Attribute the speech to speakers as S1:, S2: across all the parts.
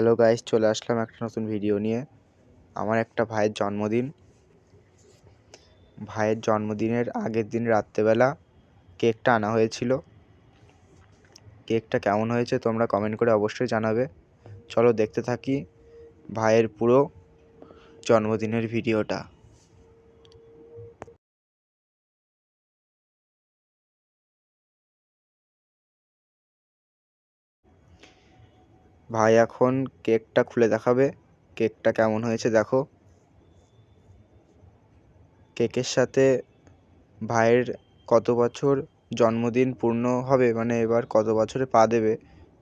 S1: Hello guys চলে আসলাম একটা নতুন ভিডিও নিয়ে। আমার একটা ভাইয়ের জন্মদিন। ভাইয়ের জন্মদিনের আগের দিন রাত্রেবেলা কেকটা আনা হয়েছিল। কেকটা কেমন হয়েছে তোমরা কমেন্ট করে অবশ্যই জানাবে। চলো দেখতে থাকি ভাইয়ের পুরো জন্মদিনের ভিডিওটা ভাই, এখন কেকটা খুলে দেখাবে। কেকটা কেমন হয়েছে দেখো। কেকের সাথে ভাইয়ের কত বছর জন্মদিন পূর্ণ হবে? মানে এবার কত বছরে পা দেবে?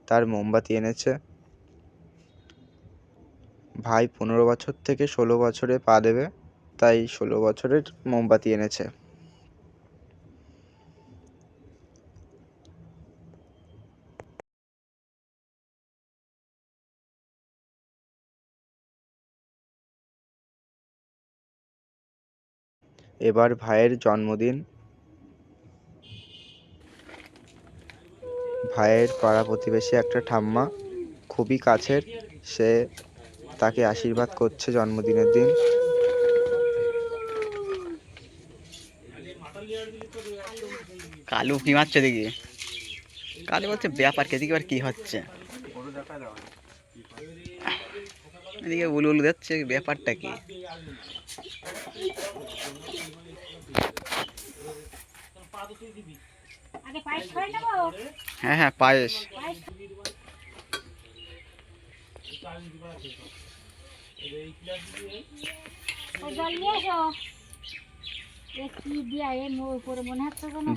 S1: তার মোমবাতি এনেছে। ভাই, পনেরো বছর থেকে ষোলো বছরে পা দেবে, তাই ষোলো বছরের মোমবাতি এনেছে। এবার ভাইয়ের জন্মদিন। ভাইয়ের পাড়া প্রতিবেশী একটা ঠাম্মা, খুবই কাছের, সে তাকে আশীর্বাদ করছে জন্মদিনের দিন।
S2: কালু কি মারছে দেখি? কালু বলছে ব্যাপার কে দেখি কি হচ্ছে? এদিকে উলু যাচ্ছে ব্যাপারটা কি
S3: আগে পায়েস খাই নেব
S2: হ্যাঁ হ্যাঁ পায়েস।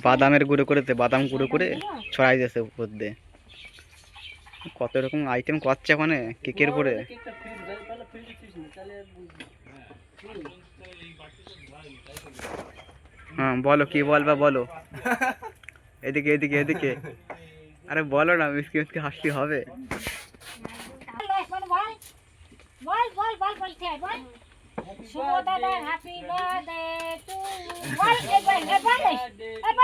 S2: বাদামের গুঁড়ো করেতে বাদাম গুঁড়ো করে ছড়াই দিয়েছে উপর দিয়ে। কত রকম আইটেম করছে ওখানে কেকের উপরে? হ্যাঁ বলো কি বলবা বলো এদিকে এদিকে এদিকে আরে বলো না মিসকি মিসকি হাসলি হবে
S3: বল বল বল বল বল বলতে হয়, বল শুভ দাদা হ্যাপি বার্থডে টু বল এ বল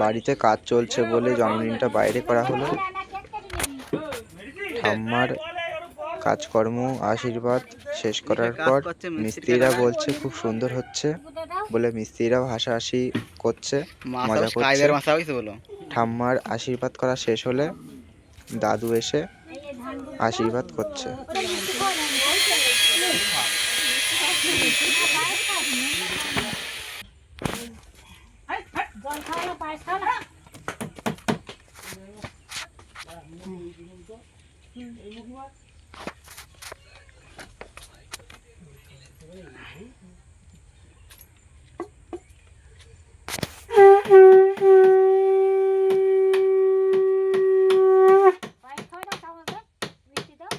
S1: বাড়িতে কাজ চলছে বলে জন্মদিনটা বাইরে করা হলো। ঠাম্মার কাজকর্ম আশীর্বাদ শেষ করার পর মিস্ত্রিরা বলছে খুব সুন্দর হচ্ছে বলে মিস্ত্রিরাও হাসাহাসি করছে মজা করছে। ঠাম্মার আশীর্বাদ করা শেষ হলে দাদু এসে আশীর্বাদ করছে।
S3: জল খাও না পায়েস খাও না পায়েস খাও না চামচ দাও মিষ্টি দাও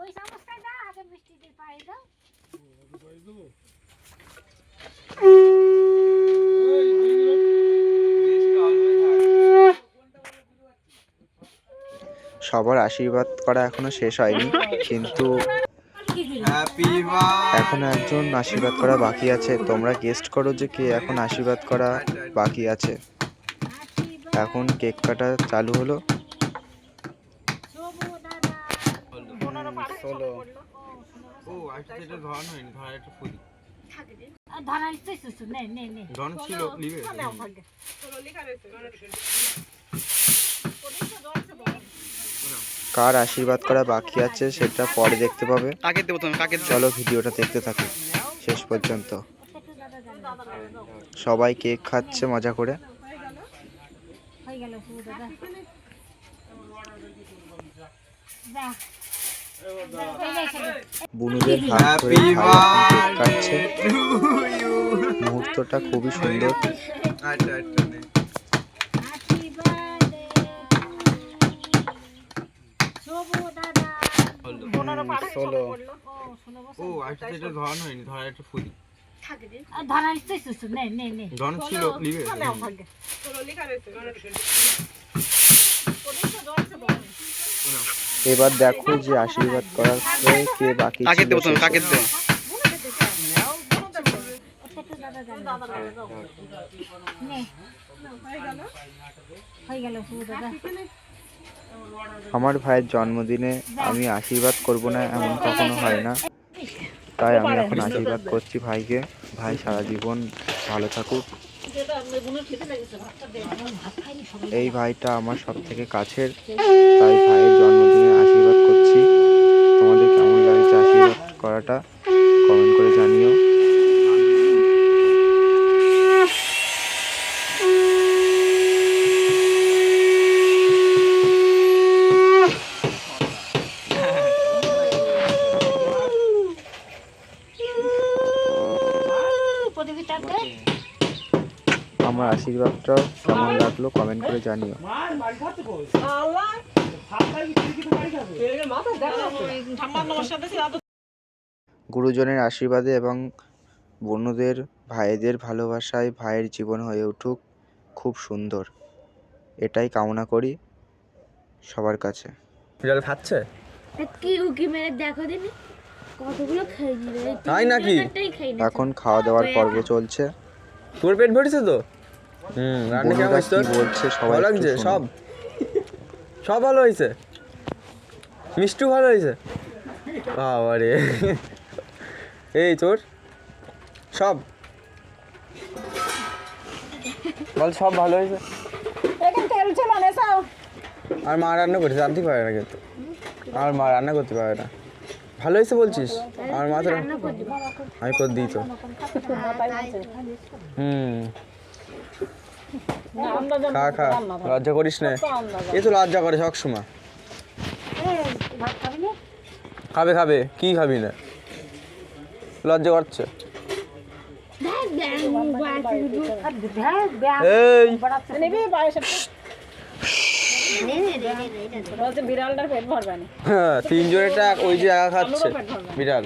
S3: ওই চামচটা দাও আগে মিষ্টি দিয়ে পায়েস দাও
S1: সবার আশীর্বাদ করা এখনও শেষ হয়নি কিন্তু এখনও একজন আশীর্বাদ করা বাকি আছে। তোমরা গেস্ট করো যে কে এখন আশীর্বাদ করা বাকি আছে। এখন কেক কাটা চালু হলো।
S3: শুভ
S1: কার আশীর্বাদ করা বাকি আছে সেটা পরে দেখতে পাবে।
S2: কাকে দেবো তুমি? কাকে দেবো?
S1: চলো ভিডিওটা দেখতে থাকো শেষ পর্যন্ত। সবাই কেক খাচ্ছে মজা করে।
S3: হয়ে গেল শুভ দাদা
S1: বুনুদের হাত ধরে কাটছে। মুহূর্তটা খুবই সুন্দর।
S2: ষোলো
S3: ও শোনো
S4: আচ্ছা এটা ধরানো হয়নি ধরা একটু ফুলি।
S3: আর ধরা নিতে শুশু নে নে নে।
S4: ধরানো ছিল নিবে
S1: এবার দেখো যে আশীর্বাদ করার পরে কে বাকি
S2: কাকে
S1: ছিল
S2: দেবো তুমি?
S1: শেষে।
S2: কাকে দেবো?
S3: নে। হয়ে গেল দাদা
S1: আমার ভাইয়ের জন্মদিনে আমি আশীর্বাদ করব না, এমন কখনো হয় না। তাই আমি এখন আশীর্বাদ করছি ভাইকে। ভাই সারা জীবন ভালো থাকুক। এই ভাইটা আমার সব থেকে কাছের, তাই ভাইয়ের জন্মদিনে আশীর্বাদ করছি। তোমাদের কেমন লাগছে আশীর্বাদ করাটা, কমেন্ট করে জানিও
S3: প্রতিযোগিতাতে
S1: আমার আশীর্বাদটা কেমন লাগল কমেন্ট করে জানিও। গুরুজনের আশীর্বাদে এবং বন্ধুদের ভাইদের ভালোবাসায় ভাইয়ের জীবন হয়ে উঠুক খুব সুন্দর। এটাই কামনা করি সবার কাছে।
S5: বিড়াল খাচ্ছে?
S6: কি উকি মেরে দেখো দিনি কতগুলো
S5: তাই নাকি?
S1: এখন খাওয়া দাওয়ার পর্ব চলছে।
S5: তোর পেট ভরেছে তো? হুম রান্না কেমন হয়েছে তোর?
S1: বলছে সবাই
S5: ভালো লাগছে? সব। সব ভালো হয়েছে? মিষ্টু ভালো হয়েছে? বাবা রে এই তোর? সব? বল সব ভালো হয়েছে? আর মা রান্না করতে জানতে পারে না কিন্তু। আমার মা রান্না করতে পারে না। ভালো হয়েছে বলছিস? আমার মা তো। আমি করে দিই তো। হুম। খা খা। লজ্জা করিস না। এ তো লজ্জা করে সব সময়
S3: ভাত খাবি
S5: খাবে। কি খাবি না? লজ্জা করছে।
S3: হ্যাঁ
S5: হ্যাঁ তিনজনেরটা ওই যে একা খাচ্ছে। বিড়াল।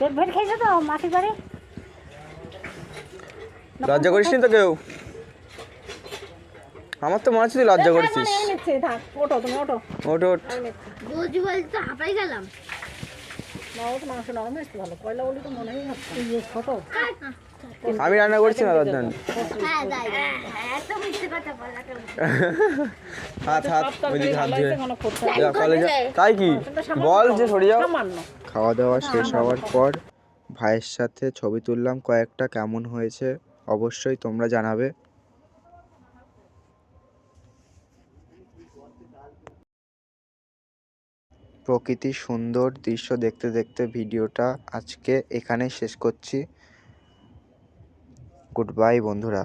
S3: পেট খেয়েছে তো মাসির বাড়ি
S5: লজ্জা করিস নি তো কেউ আমার তো মনে হচ্ছে তুই লজ্জা করছিস।
S7: তুমি
S6: বলছি তো হাঁপাই গেলাম।
S7: মনে
S5: আমি রান্না করছি না লজ্জা নেই।
S6: হ্যাঁ হ্যাঁ।
S5: হাত হাত ওইদিকে ধুয়ে তাই কি? বল যে সরে যাও।
S1: খাওয়া দাওয়া শেষ হওয়ার পর ভাইয়ের সাথে ছবি তুললাম কয়েকটা কেমন হয়েছে অবশ্যই তোমরা জানাবে। প্রকৃতির সুন্দর দৃশ্য দেখতে দেখতে ভিডিওটা আজকে এখানেই শেষ করছি। গুড বাই বন্ধুরা।